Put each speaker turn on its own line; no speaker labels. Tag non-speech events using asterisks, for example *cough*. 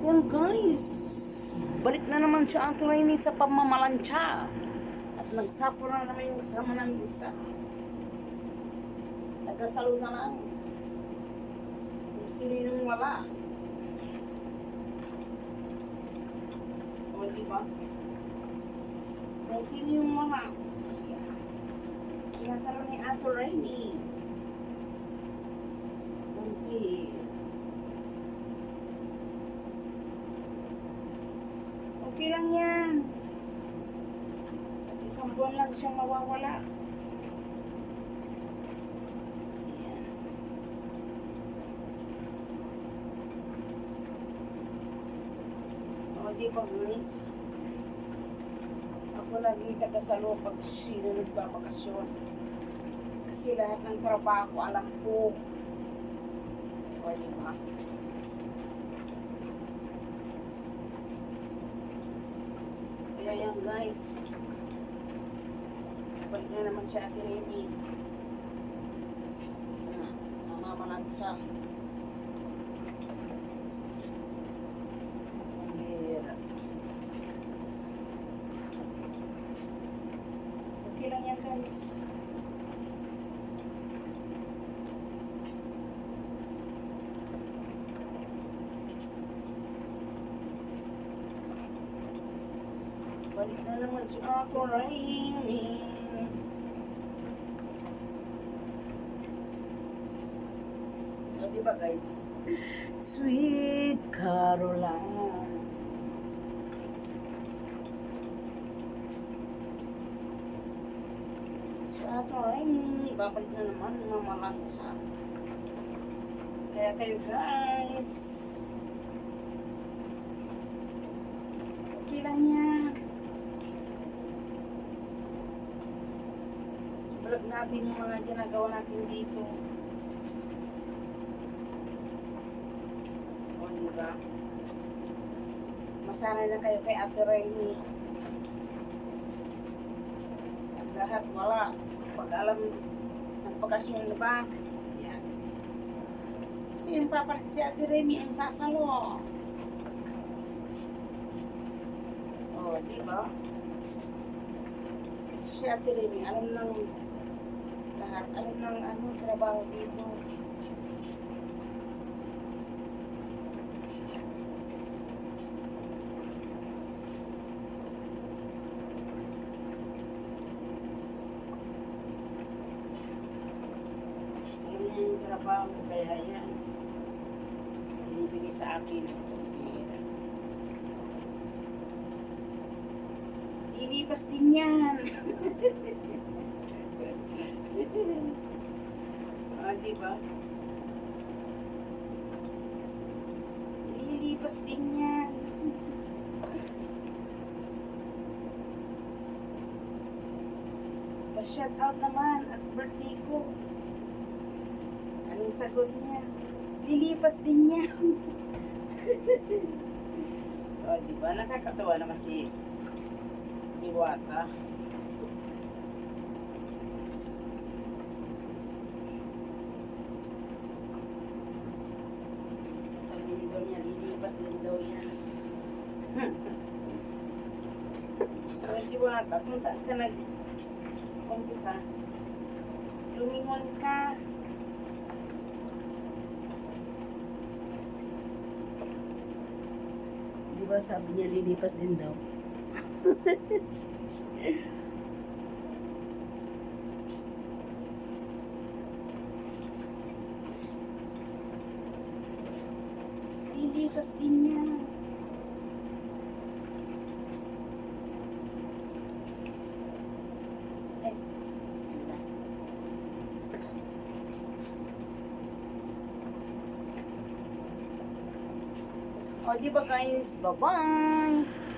Yan guys, balik na naman siya ang tunay sa pamamalansya. At nagsapo na naman yung kasama ng isa. Nagkasalo na lang. Kung sino yung wala. O, di ba? Kung sino yung wala. Sinasalo ni Ato Rainy. Okay. Okay lang yan. At isang buwan lang siyang mawawala. Ayan. O, di ba guys? Ako lagi tagasalo pag sino nagbabakasyon. Kasi lahat ng trabaho alam ko. O, di ba? Kaya yan guys. Balik na naman siya Ate Remy. Sa namamalansa. Ang bihira. Okay lang yan guys. Balik na naman si Ako Rainy. O, di ba guys? Sweet Caroline. Ako Rainy, babalik na naman mamalansa. Kaya kayo guys, okay lang yan. Vlog natin mga ginagawa natin dito. O, diba? Masanay na kayo kay Ate Rainy. At lahat wala. Pag alam nagpakasyon na ba? Yan. Si, papalit si Ate Rainy ang sasalo. O, diba? Si Ate Rainy, alam ng lahat. Alam ng ano, trabaho dito. Niya yung trabaho, kaya yan. Binibigay sa akin. Ilipas. *laughs* di ba? Ililipas din yan. Pa-shout out naman at birthday ko. Anong sagot niya? Lilipas din yan. *laughs* oh, di ba? Nakakatawa naman si Iwata. Sasabihin daw niya, lilipas din daw yan. So, si Iwata, kung saan ka nag umpisa, lumingon ka. Di ba sabi niya lilipas din daw? Lilipas din niya. O, di ba guys? Bye-bye!